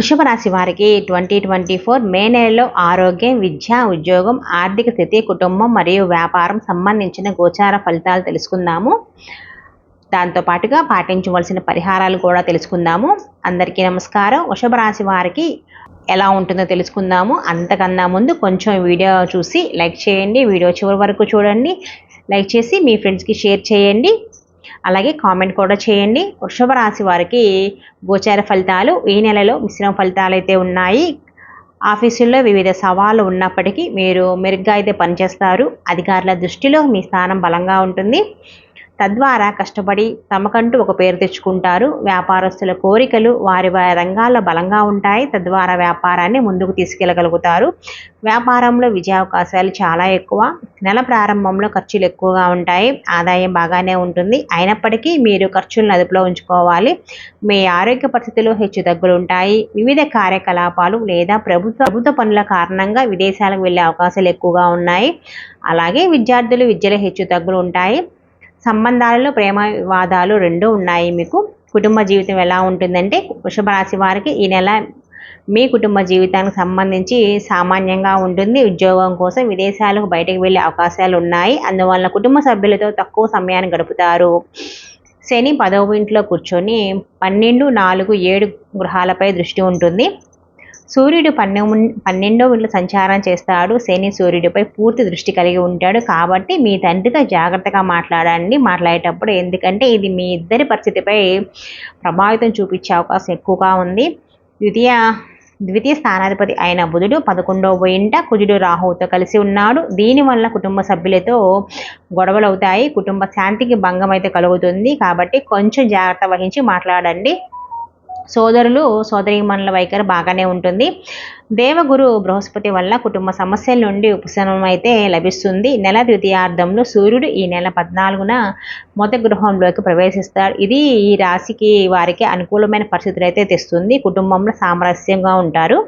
వృషభ రాశి వారికి ట్వంటీ ట్వంటీ ఫోర్ మే నెలలో ఆరోగ్యం విద్య ఉద్యోగం ఆర్థిక స్థితి కుటుంబం మరియు వ్యాపారం సంబంధించిన గోచార ఫలితాలు తెలుసుకుందాము. దాంతో పాటుగా పాటించవలసిన పరిహారాలు కూడా తెలుసుకుందాము. అందరికీ నమస్కారం. వృషభ రాశి వారికి ఎలా ఉంటుందో తెలుసుకుందాము. అంతకన్నా ముందు కొంచెం వీడియో చూసి లైక్ చేయండి. వీడియో చివరి వరకు చూడండి. లైక్ చేసి మీ ఫ్రెండ్స్కి షేర్ చేయండి. అలాగే కామెంట్ కూడా చేయండి. వృషభ రాశి వారికి గోచార ఫలితాలు ఈ నెలలో మిశ్రమ ఫలితాలు అయితే ఉన్నాయి? ఆఫీసుల్లో వివిధ సవాళ్ళు ఉన్నప్పటికీ మీరు మెరుగ్గా అయితే పనిచేస్తారు. అధికారుల దృష్టిలో మీ స్థానం బలంగా ఉంటుంది. తద్వారా కష్టపడి తమకంటూ ఒక పేరు తెచ్చుకుంటారు. వ్యాపారస్తుల కోరికలు వారి వారి రంగాల్లో బలంగా ఉంటాయి. తద్వారా వ్యాపారాన్ని ముందుకు తీసుకెళ్ళగలుగుతారు వ్యాపారంలో విజయావకాశాలు చాలా ఎక్కువ. నెల ప్రారంభంలో ఖర్చులు ఎక్కువగా ఉంటాయి. ఆదాయం బాగానే ఉంటుంది. అయినప్పటికీ మీరు ఖర్చులను అదుపులో ఉంచుకోవాలి. మీ ఆరోగ్య పరిస్థితులు హెచ్చు తగ్గులు ఉంటాయి. వివిధ కార్యకలాపాలు లేదా ప్రభుత్వ ప్రభుత్వ పనుల కారణంగా విదేశాలకు వెళ్ళే అవకాశాలు ఎక్కువగా ఉన్నాయి. అలాగే విద్యార్థులు విద్యలో హెచ్చు తగ్గులు ఉంటాయి. సంబంధాలలో ప్రేమ వివాదాలు రెండు ఉన్నాయి మీకు. కుటుంబ జీవితం ఎలా ఉంటుందంటే వృషభ రాశి వారికి ఈ నెల మీ కుటుంబ జీవితానికి సంబంధించి సామాన్యంగా ఉంటుంది. ఉద్యోగం కోసం విదేశాలకు బయటకు వెళ్ళే అవకాశాలు ఉన్నాయి. అందువల్ల కుటుంబ సభ్యులతో తక్కువ సమయాన్ని గడుపుతారు. శని పదవ ఇంట్లో కూర్చొని పన్నెండు నాలుగు ఏడు గృహాలపై దృష్టి ఉంటుంది. సూర్యుడు పన్నె పన్నెండో ఇంట్లో సంచారం చేస్తాడు. శని సూర్యుడిపై పూర్తి దృష్టి కలిగి ఉంటాడు. కాబట్టి మీ తండ్రితో జాగ్రత్తగా మాట్లాడండి. మాట్లాడేటప్పుడు ఎందుకంటే ఇది మీ ఇద్దరి పరిస్థితిపై ప్రభావితం చూపించే అవకాశం ఎక్కువగా ఉంది. ద్వితీయ ద్వితీయ స్థానాధిపతి అయిన బుధుడు పదకొండవ ఇంట కుజుడు రాహువుతో కలిసి ఉన్నాడు. దీనివల్ల కుటుంబ సభ్యులతో గొడవలు అవుతాయి కుటుంబ శాంతికి భంగం అయితే కలుగుతుంది. కాబట్టి కొంచెం జాగ్రత్త వహించి మాట్లాడండి. సోదరులు సోదరీమణుల వైఖరి బాగానే ఉంటుంది. దేవగురు బృహస్పతి వల్ల కుటుంబ సమస్యల నుండి ఉపశమనం అయితే లభిస్తుంది. నెల ద్వితీయార్థంలో సూర్యుడు ఈ నెల పద్నాలుగున మొదటి గృహంలోకి ప్రవేశిస్తాడు. ఇది ఈ రాశికి వారికి అనుకూలమైన పరిస్థితులు అయితే తెస్తుంది. కుటుంబంలో సామరస్యంగా ఉంటారు.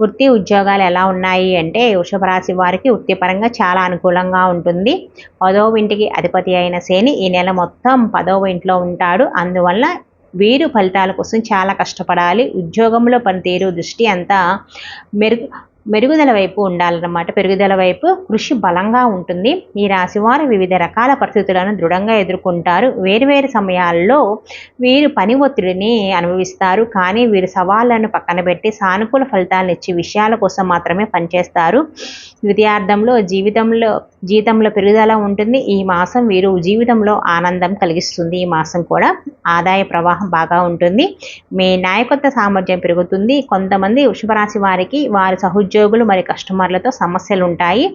వృత్తి ఉద్యోగాలు ఎలా ఉన్నాయి అంటే వృషభ రాశి వారికి వృత్తిపరంగా చాలా అనుకూలంగా ఉంటుంది. పదవ ఇంటికి అధిపతి అయిన శని ఈ నెల మొత్తం పదవ ఇంట్లో ఉంటాడు. అందువల్ల వీరు ఫలితాల కోసం చాలా కష్టపడాలి. ఉద్యోగంలో పనితీరు దృష్టి అంతా మెరుగు మెరుగుదల వైపు ఉండాలన్నమాట. పెరుగుదల వైపు కృషి బలంగా ఉంటుంది. ఈ రాశివారు వివిధ రకాల పరిస్థితులను దృఢంగా ఎదుర్కొంటారు. వేరువేరు సమయాల్లో వీరు పని ఒత్తిడిని అనుభవిస్తారు. కానీ వీరు సవాళ్ళను పక్కన పెట్టి సానుకూల ఫలితాలను ఇచ్చే విషయాల కోసం మాత్రమే పనిచేస్తారు. ద్వితీయార్థంలో జీవితంలో జీతంలో పెరుగుదల ఉంటుంది. ఈ మాసం వీరు జీవితంలో ఆనందం కలిగిస్తుంది. ఈ మాసం కూడా ఆదాయ ప్రవాహం బాగా ఉంటుంది. మీ నాయకత్వ సామర్థ్యం పెరుగుతుంది. కొంతమంది వృషభరాశి వారికి వారి ఉద్యోగులు మరి కస్టమర్లతో సమస్యలు ఉంటాయి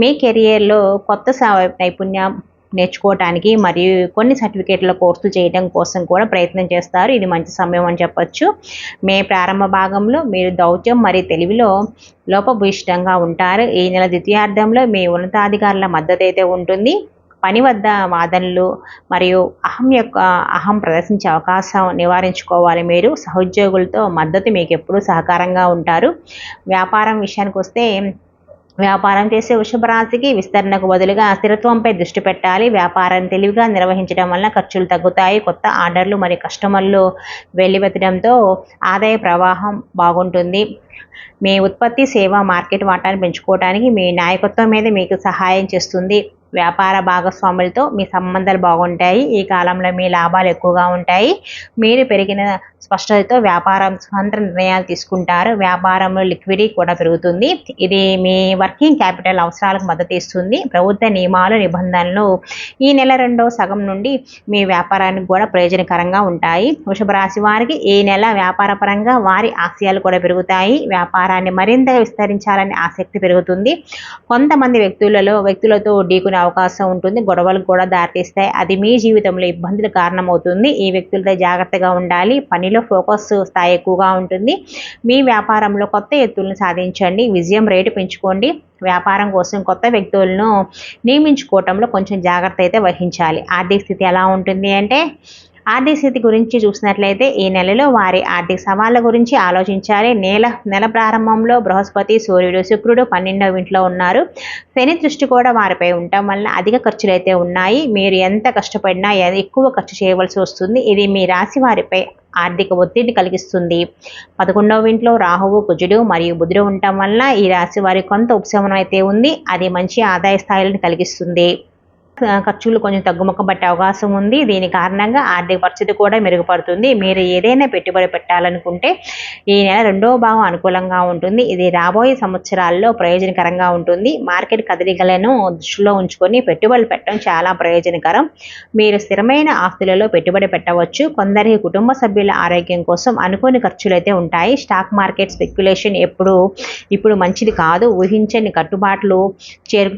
మీ కెరియర్లో కొత్త నైపుణ్యం నేర్చుకోవటానికి మరియు కొన్ని సర్టిఫికేట్ల కోర్సు చేయడం కోసం కూడా ప్రయత్నం చేస్తారు. ఇది మంచి సమయం అని చెప్పొచ్చు. మే ప్రారంభ భాగంలో మీరు దౌత్యం మరియు తెలివిలో లోపభూయిష్టంగా ఉంటారు. ఈ నెల ద్వితీయార్థంలో మీ ఉన్నతాధికారుల మద్దతు అయితే ఉంటుంది. పని వద్ద వాదనలు మరియు అహం యొక్క అహం ప్రదర్శించే అవకాశం నివారించుకోవాలి. మీరు సహోద్యోగులతో మద్దతు మీకు ఎప్పుడూ సహకారంగా ఉంటారు. వ్యాపారం విషయానికి వస్తే వ్యాపారం చేసే వృషభరాశికి విస్తరణకు బదులుగా స్థిరత్వంపై దృష్టి పెట్టాలి. వ్యాపారం తెలివిగా నిర్వహించడం వల్ల ఖర్చులు తగ్గుతాయి. కొత్త ఆర్డర్లు మరియు కస్టమర్లు వెల్లివెత్తడంతో ఆదాయ ప్రవాహం బాగుంటుంది. మీ ఉత్పత్తి సేవ మార్కెట్ వాటాన్ని పెంచుకోవడానికి మీ నాయకత్వం మీద మీకు సహాయం చేస్తుంది. వ్యాపార భాగస్వాములతో మీ సంబంధాలు బాగుంటాయి. ఈ కాలంలో మీ లాభాలు ఎక్కువగా ఉంటాయి. మీరు పెరిగిన స్పష్టతతో వ్యాపారం స్వతంత్ర నిర్ణయాలు తీసుకుంటారు. వ్యాపారంలో లిక్విడిటీ కూడా పెరుగుతుంది. ఇది మీ వర్కింగ్ క్యాపిటల్ అవసరాలకు మద్దతు ఇస్తుంది. ప్రభుత్వ నియమాలు నిబంధనలు ఈ నెల రెండవ సగం నుండి మీ వ్యాపారానికి కూడా ప్రయోజనకరంగా ఉంటాయి. వృషభ రాశి వారికి ఈ నెల వ్యాపారపరంగా వారి ఆశయాలు కూడా పెరుగుతాయి. వ్యాపారాన్ని మరింతగా విస్తరించాలని ఆసక్తి పెరుగుతుంది. కొంతమంది వ్యక్తులలో వ్యక్తులతో ఢీకునే అవకాశం ఉంటుంది. గొడవలకు కూడా దారితీస్తాయి. అది మీ జీవితంలో ఇబ్బందులు కారణమవుతుంది. ఈ వ్యక్తులతో జాగ్రత్తగా ఉండాలి. పనిలో ఫోకస్ స్థాయి ఎక్కువగా ఉంటుంది. మీ వ్యాపారంలో కొత్త ఎత్తులను సాధించండి. విజయం రేటు పెంచుకోండి. వ్యాపారం కోసం కొత్త వ్యక్తులను నియమించుకోవటంలో కొంచెం జాగ్రత్త అయితే వహించాలి. ఆర్థిక స్థితి ఎలా ఉంటుంది అంటే ఆర్థిక స్థితి గురించి చూసినట్లయితే ఈ నెలలో వారి ఆర్థిక సవాళ్ళ గురించి ఆలోచించాలి. నెల నెల ప్రారంభంలో బృహస్పతి సూర్యుడు శుక్రుడు పన్నెండవ ఇంట్లో ఉన్నారు. శని దృష్టి కూడా వారిపై ఉండటం వల్ల అధిక ఖర్చులు అయితే ఉన్నాయి. మీరు ఎంత కష్టపడినా ఎక్కువ ఖర్చు చేయవలసి వస్తుంది. ఇది మీ రాశి వారిపై ఆర్థిక ఒత్తిడి కలిగిస్తుంది. పదకొండవ ఇంట్లో రాహువు కుజుడు మరియు బుధుడు ఉండటం వల్ల ఈ రాశి వారి కొంత ఉపశమనం అయితే ఉంది. అది మంచి ఆదాయ స్థాయిలను కలిగిస్తుంది. ఖర్చులు కొంచెం తగ్గుముఖం పట్టే అవకాశం ఉంది. దీని కారణంగా ఆర్థిక పరిస్థితి కూడా మెరుగుపడుతుంది. మీరు ఏదైనా పెట్టుబడి పెట్టాలనుకుంటే ఈ నెల రెండవ భాగం అనుకూలంగా ఉంటుంది. ఇది రాబోయే సంవత్సరాల్లో ప్రయోజనకరంగా ఉంటుంది. మార్కెట్ కదలికలను దృష్టిలో ఉంచుకొని పెట్టుబడులు పెట్టడం చాలా ప్రయోజనకరం. మీరు స్థిరమైన ఆస్తులలో పెట్టుబడి పెట్టవచ్చు. కొందరికి కుటుంబ సభ్యుల ఆరోగ్యం కోసం అనుకోని ఖర్చులు అయితే ఉంటాయి. స్టాక్ మార్కెట్ స్పెక్యులేషన్ ఎప్పుడు ఇప్పుడు మంచిది కాదు. ఊహించని కట్టుబాట్లు చేరు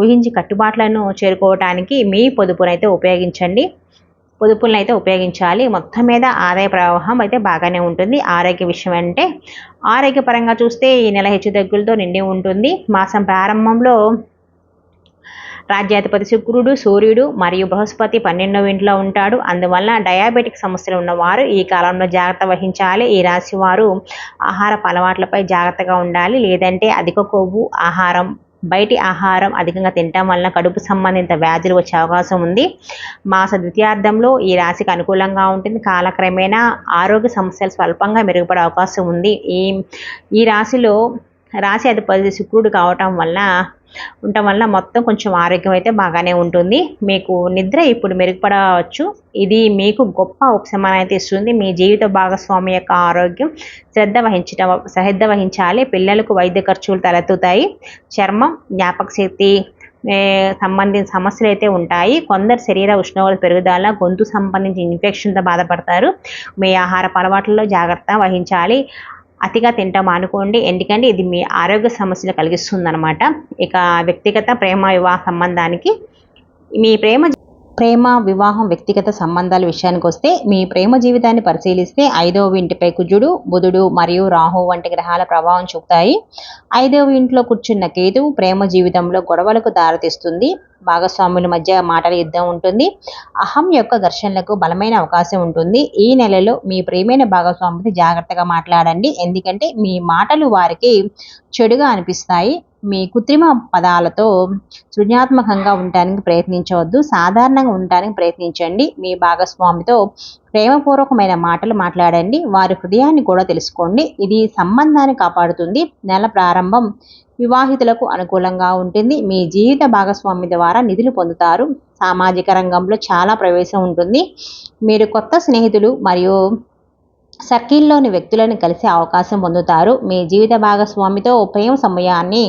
ఊహించి కట్టుబాట్లను చేరుకోవడానికి మీ పొదుపునైతే ఉపయోగించండి. పొదుపులను అయితే ఉపయోగించాలి. మొత్తం మీద ఆదాయ ప్రవాహం అయితే బాగానే ఉంటుంది. ఆరోగ్య విషయం అంటే ఆరోగ్యపరంగా చూస్తే ఈ నెల హెచ్చుతగ్గులతో నిండి ఉంటుంది. మాసం ప్రారంభంలో రాజ్యాధిపతి శుక్రుడు సూర్యుడు మరియు బృహస్పతి పన్నెండవ ఇంట్లో ఉంటాడు. అందువల్ల డయాబెటిక్ సమస్యలు ఉన్నవారు ఈ కాలంలో జాగ్రత్త వహించాలి. ఈ రాశి వారు ఆహార అలవాట్లపై జాగ్రత్తగా ఉండాలి. లేదంటే అధిక కొవ్వు ఆహారం బయటి ఆహారం అధికంగా తినటం వలన కడుపు సంబంధిత వ్యాధులు వచ్చే అవకాశం ఉంది. మాస ద్వితీయార్థంలో ఈ రాశికి అనుకూలంగా ఉంటుంది. కాలక్రమేణా ఆరోగ్య సమస్యలు స్వల్పంగా మెరుగుపడే అవకాశం ఉంది. ఈ ఈ రాశిలో రాశి అధిపతి శుక్రుడు కావటం వల్ల ఉండటం వల్ల మొత్తం కొంచెం ఆరోగ్యం అయితే బాగానే ఉంటుంది. మీకు నిద్ర ఇప్పుడు మెరుగుపడవచ్చు. ఇది మీకు గొప్ప ఉపశమనం అయితే ఇస్తుంది. మీ జీవిత భాగస్వామి యొక్క ఆరోగ్యం శ్రద్ధ వహించటం శ్రద్ధ వహించాలి. పిల్లలకు వైద్య ఖర్చులు తలెత్తుతాయి. చర్మం జ్ఞాపక శక్తి సంబంధించిన సమస్యలు అయితే ఉంటాయి. కొందరు శరీర ఉష్ణోగ్రత పెరుగుదల గొంతు సంబంధించి ఇన్ఫెక్షన్తో బాధపడతారు. మీ ఆహారపు అలవాట్లలో జాగ్రత్త వహించాలి. అతిగా తింటాం అనుకోండి. ఎందుకంటే ఇది మీ ఆరోగ్య సమస్యలు కలిగిస్తుందనమాట ఇక వ్యక్తిగత ప్రేమ వివాహ సంబంధానికి మీ ప్రేమ ప్రేమ వివాహం వ్యక్తిగత సంబంధాల విషయానికి వస్తే మీ ప్రేమ జీవితాన్ని పరిశీలిస్తే ఐదవ ఇంటిపై కుజుడు బుధుడు మరియు రాహు వంటి గ్రహాల ప్రభావం చూపుతాయి. ఐదవ ఇంట్లో కూర్చున్న కేతువు ప్రేమ జీవితంలో గొడవలకు దారితీస్తుంది. భాగస్వాముల మధ్య మాటల యుద్ధం ఉంటుంది. అహం యొక్క ఘర్షణలకు బలమైన అవకాశం ఉంటుంది. ఈ నెలలో మీ ప్రేమైన భాగస్వామితో జాగ్రత్తగా మాట్లాడండి. ఎందుకంటే మీ మాటలు వారికి చెడుగా అనిపిస్తాయి. మీ కృత్రిమ పదాలతో సృజనాత్మకంగా ఉండటానికి ప్రయత్నించవద్దు. సాధారణంగా ఉండటానికి ప్రయత్నించండి. మీ భాగస్వామితో ప్రేమపూర్వకమైన మాటలు మాట్లాడండి. వారి హృదయాన్ని కూడా తెలుసుకోండి. ఇది సంబంధాన్ని కాపాడుతుంది. నెల ప్రారంభం వివాహితులకు అనుకూలంగా ఉంటుంది. మీ జీవిత భాగస్వామి ద్వారా నిధులు పొందుతారు. సామాజిక రంగంలో చాలా ప్రవేశం ఉంటుంది. మీరు కొత్త స్నేహితులు మరియు సర్కిల్లోని వ్యక్తులను కలిసే అవకాశం పొందుతారు. మీ జీవిత భాగస్వామితో ప్రేమ సమయాన్ని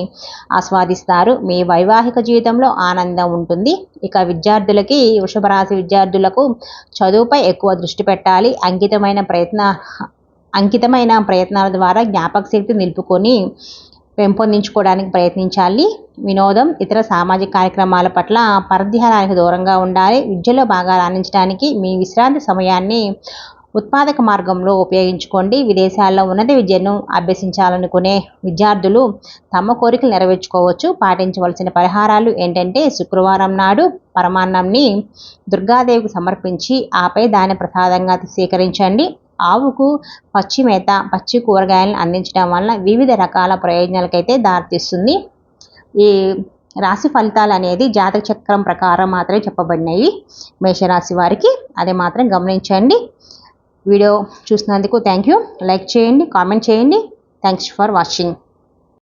ఆస్వాదిస్తారు. మీ వైవాహిక జీవితంలో ఆనందం ఉంటుంది. ఇక విద్యార్థులకి వృషభరాశి విద్యార్థులకు చదువుపై ఎక్కువ దృష్టి పెట్టాలి. అంకితమైన ప్రయత్న అంకితమైన ప్రయత్నాల ద్వారా జ్ఞాపక శక్తి నిలుపుకొని పెంపొందించుకోవడానికి ప్రయత్నించాలి. వినోదం ఇతర సామాజిక కార్యక్రమాల పట్ల పరధ్యానానికి దూరంగా ఉండాలి. విద్యలో బాగా రాణించడానికి మీ విశ్రాంతి సమయాన్ని ఉత్పాదక మార్గంలో ఉపయోగించుకోండి. విదేశాల్లో ఉన్నత విద్యను అభ్యసించాలనుకునే విద్యార్థులు తమ కోరికలు నెరవేర్చుకోవచ్చు. పాటించవలసిన పరిహారాలు ఏంటంటే శుక్రవారం నాడు పరమాన్నంని దుర్గాదేవికి సమర్పించి ఆపై దాని ప్రసాదంగా స్వీకరించండి. ఆవుకు పచ్చి మేత పచ్చి కూరగాయలను అందించడం వలన వివిధ రకాల ప్రయోజనాలకైతే దారితీస్తుంది. ఈ రాశి ఫలితాలు అనేది జాతక చక్రం ప్రకారం మాత్రమే చెప్పబడినాయి. మేషరాశి వారికి అది మాత్రం గమనించండి. వీడియో చూసినందుకు థ్యాంక్ యూ లైక్ చేయండి కామెంట్ చేయండి. Thanks for watching.